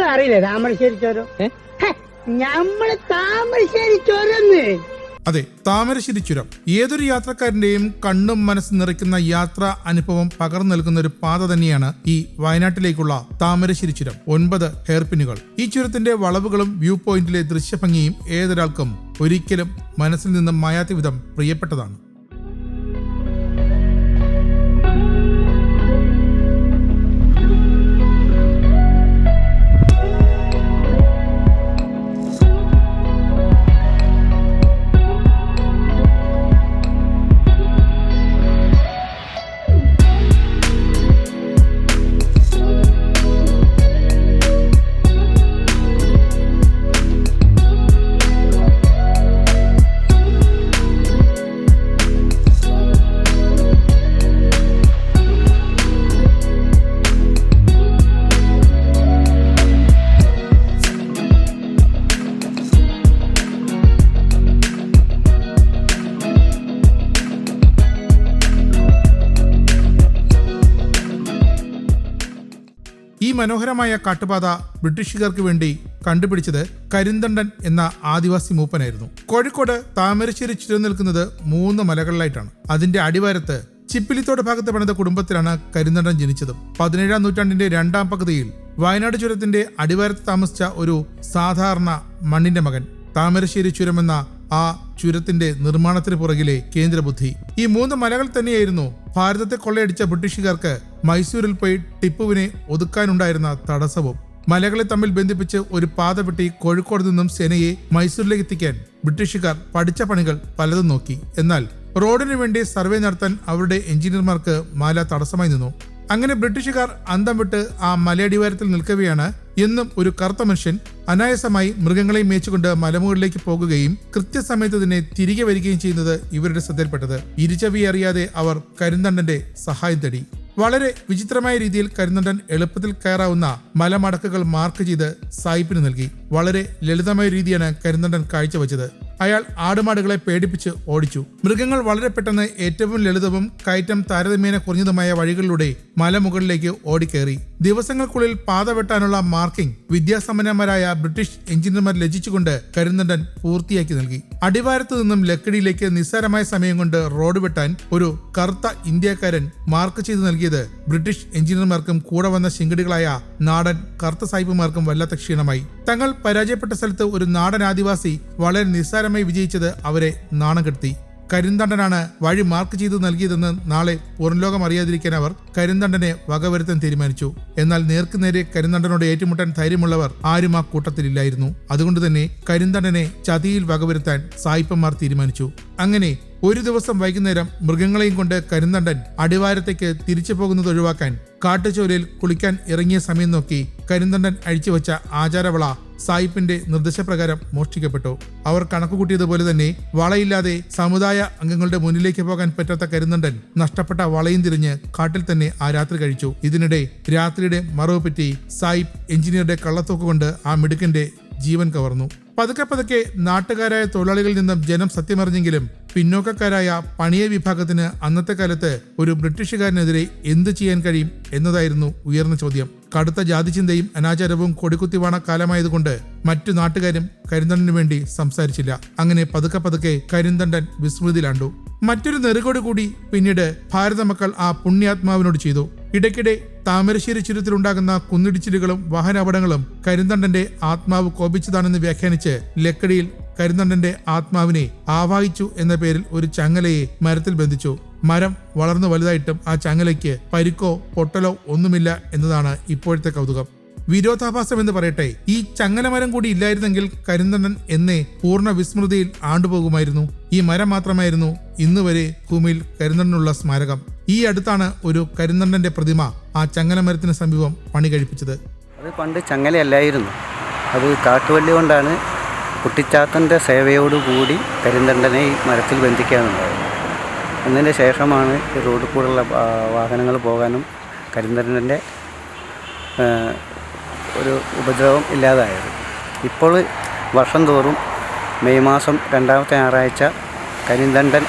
നിങ്ങൾ അറിയില്ലേ? താമരശ്ശേരി ചോരം ഞമ്മൾ താമരശ്ശേരി ചോരന്ന് അതെ താമരശ്ശേരി ചുരം ഏതൊരു യാത്രക്കാരന്റെയും കണ്ണും മനസ്സും നിറയ്ക്കുന്ന യാത്രാ അനുഭവം പകർന്നു നൽകുന്ന ഒരു പാത തന്നെയാണ് ഈ വയനാട്ടിലേക്കുള്ള താമരശ്ശേരി ചുരം ഒൻപത് ഹെയർപിന്നുകൾ. ഈ ചുരത്തിന്റെ വളവുകളും വ്യൂ പോയിന്റിലെ ദൃശ്യഭംഗിയും ഏതൊരാൾക്കും ഒരിക്കലും മനസ്സിൽ നിന്നും മായാത്ത വിധം പ്രിയപ്പെട്ടതാണ്. ഈ മനോഹരമായ കാട്ടുപാത ബ്രിട്ടീഷുകാർക്ക് വേണ്ടി കണ്ടുപിടിച്ചത് കരിന്തണ്ടൻ എന്ന ആദിവാസി മൂപ്പനായിരുന്നു. കോഴിക്കോട് താമരശ്ശേരി ചുരം നിൽക്കുന്നത് മൂന്ന് മലകളിലായിട്ടാണ്. അതിന്റെ അടിവാരത്ത് ചിപ്പിലിത്തോട് ഭാഗത്ത് പണിത കുടുംബത്തിലാണ് കരിന്തണ്ടൻ ജനിച്ചത്. പതിനേഴാം നൂറ്റാണ്ടിന്റെ രണ്ടാം പകുതിയിൽ വയനാട് ചുരത്തിന്റെ അടിവാരത്ത് താമസിച്ച ഒരു സാധാരണ മണ്ണിന്റെ മകൻ താമരശ്ശേരി ചുരം എന്ന ആ ചുരത്തിന്റെ നിർമ്മാണത്തിന് പുറകിലെ കേന്ദ്രബുദ്ധി. ഈ മൂന്ന് മലകൾ തന്നെയായിരുന്നു ഭാരതത്തെ കൊള്ളയടിച്ച ബ്രിട്ടീഷുകാർക്ക് മൈസൂരിൽ പോയി ടിപ്പുവിനെ ഒതുക്കാനുണ്ടായിരുന്ന തടസ്സവും മലകളെ തമ്മിൽ ബന്ധിപ്പിച്ച് ഒരു പാത വെട്ടി കോഴിക്കോട് നിന്നും സേനയെ മൈസൂരിലേക്ക് എത്തിക്കാൻ ബ്രിട്ടീഷുകാർ പഠിച്ച പണികൾ പലതും നോക്കി. എന്നാൽ റോഡിനു വേണ്ടി സർവേ നടത്താൻ അവരുടെ എഞ്ചിനീയർമാർക്ക് മാല തടസ്സമായി നിന്നു. അങ്ങനെ ബ്രിട്ടീഷുകാർ അന്തം വിട്ട് ആ മലയടിവാരത്തിൽ നിൽക്കുകയാണ് എന്നും ഒരു കറുത്ത മനുഷ്യൻ അനായാസമായി മൃഗങ്ങളെ മേച്ചുകൊണ്ട് മലമുകളിലേക്ക് പോകുകയും കൃത്യസമയത്ത് തന്നെ തിരികെ വരികയും ചെയ്യുന്നത് ഇവരുടെ ശ്രദ്ധയിൽപ്പെട്ടത്. ഇരുചവി അറിയാതെ അവർ കരിന്തണ്ടന്റെ സഹായം തേടി. വളരെ വിചിത്രമായ രീതിയിൽ കരിന്തണ്ടൻ എളുപ്പത്തിൽ കയറാവുന്ന മലമടക്കുകൾ മാർക്ക് ചെയ്ത് സായിപ്പിന് നൽകി. വളരെ ലളിതമായ രീതിയാണ് കരിന്തണ്ടൻ കാഴ്ചവെച്ചത്. അയാൾ ആടുമാടുകളെ പേടിപ്പിച്ച് ഓടിച്ചു. മൃഗങ്ങൾ വളരെ പെട്ടെന്ന് ഏറ്റവും ലളിതവും കയറ്റം താരതമ്യേന കുറഞ്ഞതുമായ വഴികളിലൂടെ മലമുകളിലേക്ക് ഓടിക്കേറി ദിവസങ്ങൾക്കുള്ളിൽ പാത വെട്ടാനുള്ള മാർക്കിംഗ് വിദ്യാസമ്പന്നന്മാരായ ബ്രിട്ടീഷ് എഞ്ചിനീയർമാർ ലജിച്ചുകൊണ്ട് കരിന്തണ്ടൻ പൂർത്തിയാക്കി നൽകി. അടിവാരത്തു നിന്നും ലക്കിടിയിലേക്ക് നിസ്സാരമായ സമയം കൊണ്ട് റോഡ് വെട്ടാൻ ഒരു കറുത്ത ഇന്ത്യക്കാരൻ മാർക്ക് ചെയ്തു നൽകിയത് ബ്രിട്ടീഷ് എഞ്ചിനീയർമാർക്കും കൂടെ വന്ന ശിങ്കടികളായ നാടൻ കറുത്ത സാഹിബുമാർക്കും വല്ലാത്ത ക്ഷീണമായി. തങ്ങൾ പരാജയപ്പെട്ട സ്ഥലത്ത് ഒരു നാടൻ ആദിവാസി വളരെ നിസ്സാരമായി വിജയിച്ചത് അവരെ നാണം കെടുത്തി. കരിന്തണ്ടനാണ് വഴി മാർക്ക് ചെയ്തു നൽകിയതെന്ന് നാളെ പുറംലോകം അറിയാതിരിക്കാൻ അവർ കരിന്തണ്ടനെ വകവരുത്താൻ തീരുമാനിച്ചു. എന്നാൽ നേർക്കുനേരെ കരിന്തണ്ടനോട് ഏറ്റുമുട്ടാൻ ധൈര്യമുള്ളവർ ആരും ആ കൂട്ടത്തിലില്ലായിരുന്നു. അതുകൊണ്ട് തന്നെ കരിന്തണ്ടനെ ചതിയിൽ വകവരുത്താൻ സായിപ്പന്മാർ തീരുമാനിച്ചു. അങ്ങനെ ഒരു ദിവസം വൈകുന്നേരം മൃഗങ്ങളെയും കൊണ്ട് കരിന്തണ്ടൻ അടിവാരത്തേക്ക് തിരിച്ചു പോകുന്നത് ഒഴിവാക്കാൻ കാട്ടുചോലയിൽ കുളിക്കാൻ ഇറങ്ങിയ സമയം നോക്കി കരിന്തണ്ടൻ അഴിച്ചുവെച്ച ആചാരവള സായിപ്പിന്റെ നിർദ്ദേശപ്രകാരം മോഷ്ടിക്കപ്പെട്ടു. അവർ കണക്കുകൂട്ടിയതുപോലെ തന്നെ വളയില്ലാതെ സമുദായ അംഗങ്ങളുടെ മുന്നിലേക്ക് പോകാൻ പറ്റാത്ത കരുന്നണ്ടൻ നഷ്ടപ്പെട്ട വളയും തിരിഞ്ഞ് കാട്ടിൽ തന്നെ ആ രാത്രി കഴിച്ചു. ഇതിനിടെ രാത്രിയുടെ മറവ് പറ്റി സായിപ്പ് എഞ്ചിനീയറുടെ കള്ളത്തോക്ക് കൊണ്ട് ആ മിടുക്കന്റെ ജീവൻ കവർന്നു. പതുക്കെ പതുക്കെ നാട്ടുകാരായ തൊഴിലാളികളിൽ നിന്നും ജനം സത്യമറിഞ്ഞെങ്കിലും പിന്നോക്കക്കാരായ പണിയ വിഭാഗത്തിന് അന്നത്തെ കാലത്ത് ഒരു ബ്രിട്ടീഷുകാരനെതിരെ എന്തു ചെയ്യാൻ കഴിയും എന്നതായിരുന്നു ഉയർന്ന ചോദ്യം. കടുത്ത ജാതിചിന്തയും അനാചാരവും കൊടിക്കുത്തിവാണ കാലമായതുകൊണ്ട് മറ്റു നാട്ടുകാരും കരിന്തണ്ടന് വേണ്ടി സംസാരിച്ചില്ല. അങ്ങനെ പതുക്കെ പതുക്കെ കരിന്തണ്ടൻ വിസ്മൃതിയിലാണ്ടു. മറ്റൊരു നെറുകോട് കൂടി പിന്നീട് ഭാരത മക്കൾ ആ പുണ്യാത്മാവിനോട് ചെയ്തു. ഇടയ്ക്കിടെ താമരശ്ശേരി ചുരത്തിലുണ്ടാകുന്ന കുന്നിടിച്ചിലുകളും വാഹനാപടങ്ങളും കരിന്തണ്ടന്റെ ആത്മാവ് കോപിച്ചതാണെന്ന് വ്യാഖ്യാനിച്ച് ലക്കടിയിൽ കരിന്തണ്ടന്റെ ആത്മാവിനെ ആവാഹിച്ചു എന്ന പേരിൽ ഒരു ചങ്ങലയെ മരത്തിൽ ബന്ധിച്ചു. മരം വളർന്നു വലുതായിട്ടും ആ ചങ്ങലയ്ക്ക് പരിക്കോ പൊട്ടലോ ഒന്നുമില്ല എന്നതാണ് ഇപ്പോഴത്തെ കൗതുകം. വിരോധാഭാസം എന്ന് പറയട്ടെ ഈ ചങ്ങലമരം കൂടി ഇല്ലായിരുന്നെങ്കിൽ കരിന്തണ്ടൻ എന്നേ പൂർണ വിസ്മൃതിയിൽ ആണ്ടുപോകുമായിരുന്നു. ഈ മരം മാത്രമായിരുന്നു ഇന്നുവരെ ഭൂമിയിൽ കരിന്തണ്ടനുള്ള സ്മാരകം. ഈ അടുത്താണ് ഒരു കരിന്തണ്ടന്റെ പ്രതിമ ആ ചങ്ങലമരത്തിന് സമീപം പണി കഴിപ്പിച്ചത് അത് പണ്ട് ചങ്ങലയല്ലായിരുന്നു. അത് കാട്ടുവല്ലി കൊണ്ടാണ് കുട്ടിച്ചാത്തന്റെ സേവയോടുകൂടി കരിന്തണ്ടനെ ഈ മരത്തിൽ ബന്ധിക്കാനുണ്ടായിരുന്നു അതിന് ശേഷമാണ് ഈ റോഡിൽ കൂടെയുള്ള വാഹനങ്ങൾ പോകാനും കരിന്തണ്ടന്റെ ഒരു ഉപദ്രവം ഇല്ലാതായത്. ഇപ്പോൾ വർഷം തോറും മെയ് മാസം രണ്ടാമത്തെ ഞായറാഴ്ച കരിന്തണ്ടൻ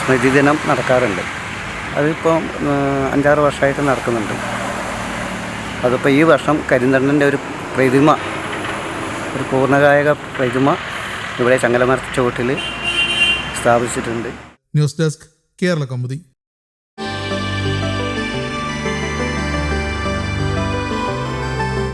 സ്മൃതി ദിനം നടക്കാറുണ്ട് അതിപ്പോൾ അഞ്ചാറ് വർഷമായിട്ട് നടക്കുന്നുണ്ട്. അതിപ്പോൾ ഈ വർഷം കരിന്തണ്ടന്റെ ഒരു പ്രതിമ ഒരു പൂർണകായക പ്രതിമ ഇവിടെ ചങ്ങലമർ ചുവട്ടിൽ സ്ഥാപിച്ചിട്ടുണ്ട്. News desk Kerala Kaumudi